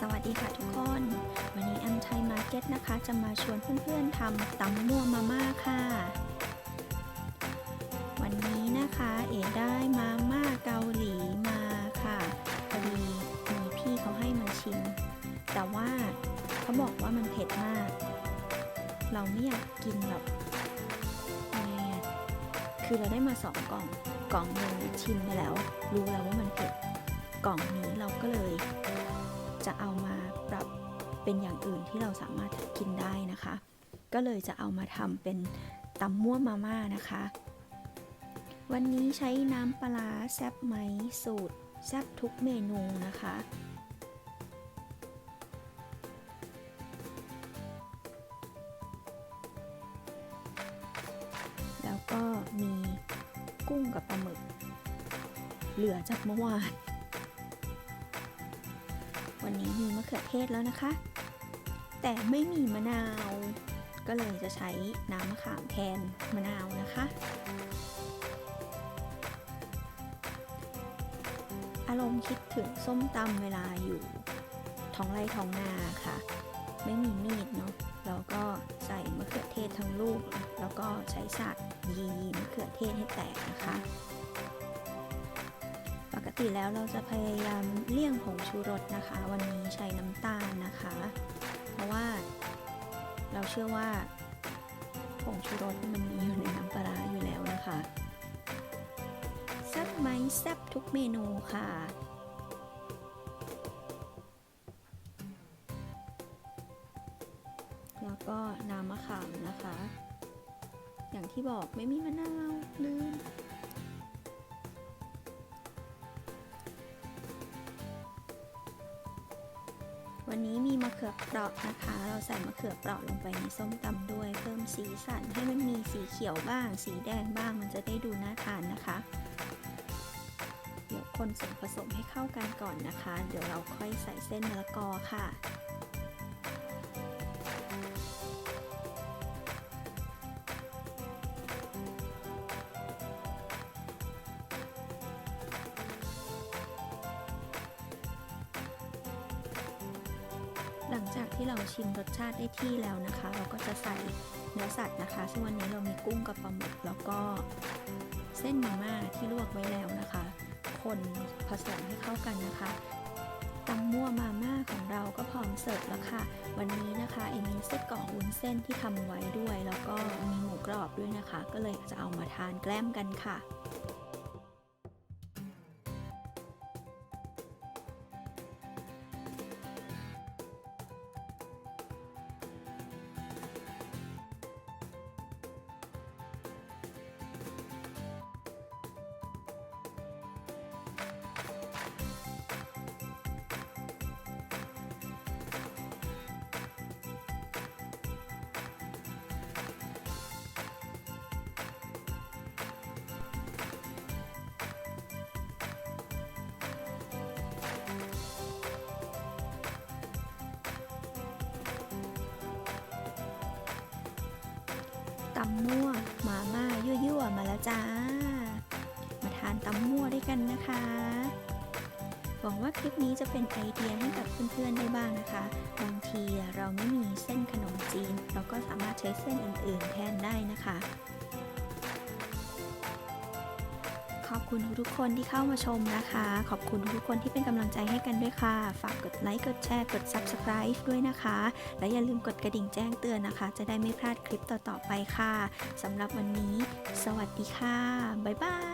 สวัสดีค่ะทุกคน วันนี้แอมไทยมาร์เก็ตนะคะ จะมาชวนเพื่อนๆทำตำมั่วมาม่าค่ะ วันนี้นะคะ เอได้มาม่าเกาหลีมาค่ะพอดีมีพี่เขาให้มาชิม แต่ว่าเขาบอกว่ามันเผ็ดมาก เราไม่อยากกินแบบไงคือเราได้มาสองกล่อง กล่องหนึ่งชิมไปแล้ว รู้แล้วว่า เอามาปรับเป็นอย่างอื่นที่เราสามารถกินได้นะคะ ก็เลยจะเอามาทำเป็นตำมั่วมาม่านะคะ วันนี้ใช้น้ำปลาแซบไหมสูตรแซบทุกเมนูนะคะแล้วก็มีกุ้งกับปลาหมึก เหลือจากเมื่อวาน วันนี้มีมะเขือเทศแล้วนะคะ แต่ไม่มีมะนาว ก็เลยจะใช้น้ำมะขามแทนมะนาวนะคะ อารมณ์คิดถึงส้มตำเวลาอยู่ท้องไร่ท้องนาค่ะ ไม่มีมีดเนาะแล้วก็ใส่มะเขือเทศทั้งลูก แล้วก็ใช้สากยีมะเขือเทศให้แตกนะคะ กติแล้วเราจะพยายามเลี่ยงผงชูรสนะคะ วันนี้ใช้น้ำตาลนะคะ เพราะว่าเราเชื่อว่าผงชูรสมันมีอยู่ในน้ำปลาร้าอยู่แล้วนะคะแซ่บไหมแซ่บทุกเมนูค่ะแล้วก็น้ำมะขามนะคะ อย่างที่บอกไม่มีมะนาวลืม วันนี้มีมะเขือเปราะนะคะ เราใส่มะเขือเปราะลงไปในส้มตำด้วย เพิ่มสีสันให้มันมีสีเขียวบ้าง สีแดงบ้าง มันจะได้ดูน่าทานนะคะ เดี๋ยวคนส่วนผสมให้เข้ากันก่อนนะคะ เดี๋ยวเราค่อยใส่เส้นมะละกอค่ะ หลังจากที่เราชิมรสชาติได้ที่แล้วนะคะ เราก็จะใส่เนื้อสัตว์นะคะ ซึ่งวันนี้เรามีกุ้งกับปลาหมึกแล้วก็เส้นมาม่าที่ลวกไว้แล้วนะคะ คนผสมให้เข้ากันนะคะตำมั่วมาม่าของเราก็พร้อมเสิร์ฟแล้วค่ะ วันนี้นะคะเอมีไส้กรอกวุ้นเส้นที่ทำไว้ด้วย แล้วก็มีหมูกรอบด้วยนะคะ ก็เลยจะเอามาทานแกล้มกันค่ะำมั่วมาม่ายั่วๆมาแล้วจ้า มาทานตำมั่วด้วยกันนะคะ หวังว่าคลิปนี้จะเป็นไอเดียให้กับเพื่อนๆได้บ้างนะคะ บางทีเราไม่มีเส้นขนมจีน เราก็สามารถใช้เส้นอื่นๆแทนได้นะคะ คุณทุกคนที่เข้ามาชมนะคะ ขอบคุณทุกคนที่เป็นกำลังใจให้กันด้วยค่ะ ฝากกดไลค์ กดแชร์ กด Subscribe ด้วยนะคะ และอย่าลืมกดกระดิ่งแจ้งเตือนนะคะ จะได้ไม่พลาดคลิปต่อๆไปค่ะสำหรับวันนี้ สวัสดีค่ะ บ๊ายบาย